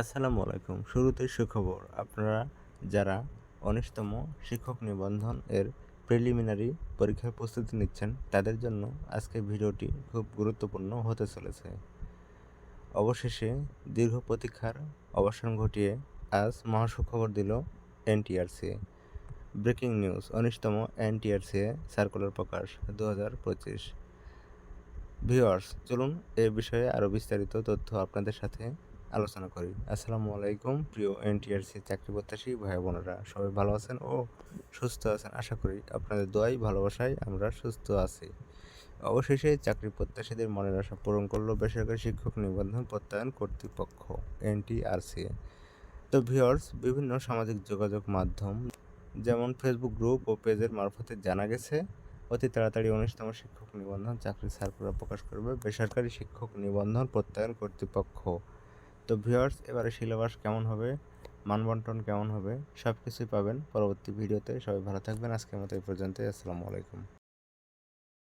আসসালামু আলাইকুম। শুরুতে সুখবর। আপনারা যারা উনিশতম শিক্ষক নিবন্ধন এর প্রিলিমিনারি পরীক্ষার প্রস্তুতি নিচ্ছেন, তাদের জন্য আজকের ভিডিওটি খুব গুরুত্বপূর্ণ হতে চলেছে। অবশেষে দীর্ঘ প্রতীক্ষার অবসান ঘটিয়ে আজ মহাসুখবর দিল এনটিআরসি। ব্রেকিং নিউজ উনিশতম এনটিআরসি সার্কুলার প্রকাশ দু হাজার পঁচিশ। ভিওয়ার্স চলুন এ বিষয়ে আরও বিস্তারিত তথ্য আপনাদের সাথে আলোচনা করি। আসসালামু আলাইকুম, প্রিয় এনটিআরসি চাকরি প্রত্যাশী ভাই বোনেরা। সবাই ভালো আছেন ও সুস্থ আছেন? আশা করি আপনাদের দোয়াই, ভালোবাসায় আমরা সুস্থ আছি। অবশেষে চাকরি প্রত্যাশীদের মনের আশা পূরণ করল বেসরকারি শিক্ষক নিবন্ধন প্রত্যয়ন কর্তৃপক্ষ, এনটিআরসি। তো ভিওর্স বিভিন্ন সামাজিক যোগাযোগ মাধ্যম, যেমন ফেসবুক গ্রুপ ও পেজের মারফতে জানা গেছে, অতি তাড়াতাড়ি উনিশতম শিক্ষক নিবন্ধন চাকরি সার্কুলার প্রকাশ করবে বেসরকারি শিক্ষক নিবন্ধন প্রত্যয়ন কর্তৃপক্ষ। তো ভিউয়ার্স, এবারে সিলেবাস কেমন হবে, মানবন্টন কেমন হবে সব কিছুই পাবেন পরবর্তী ভিডিওতে। সবাই ভালো থাকবেন, আজকের মতো এই পর্যন্তই, আসসালামু আলাইকুম।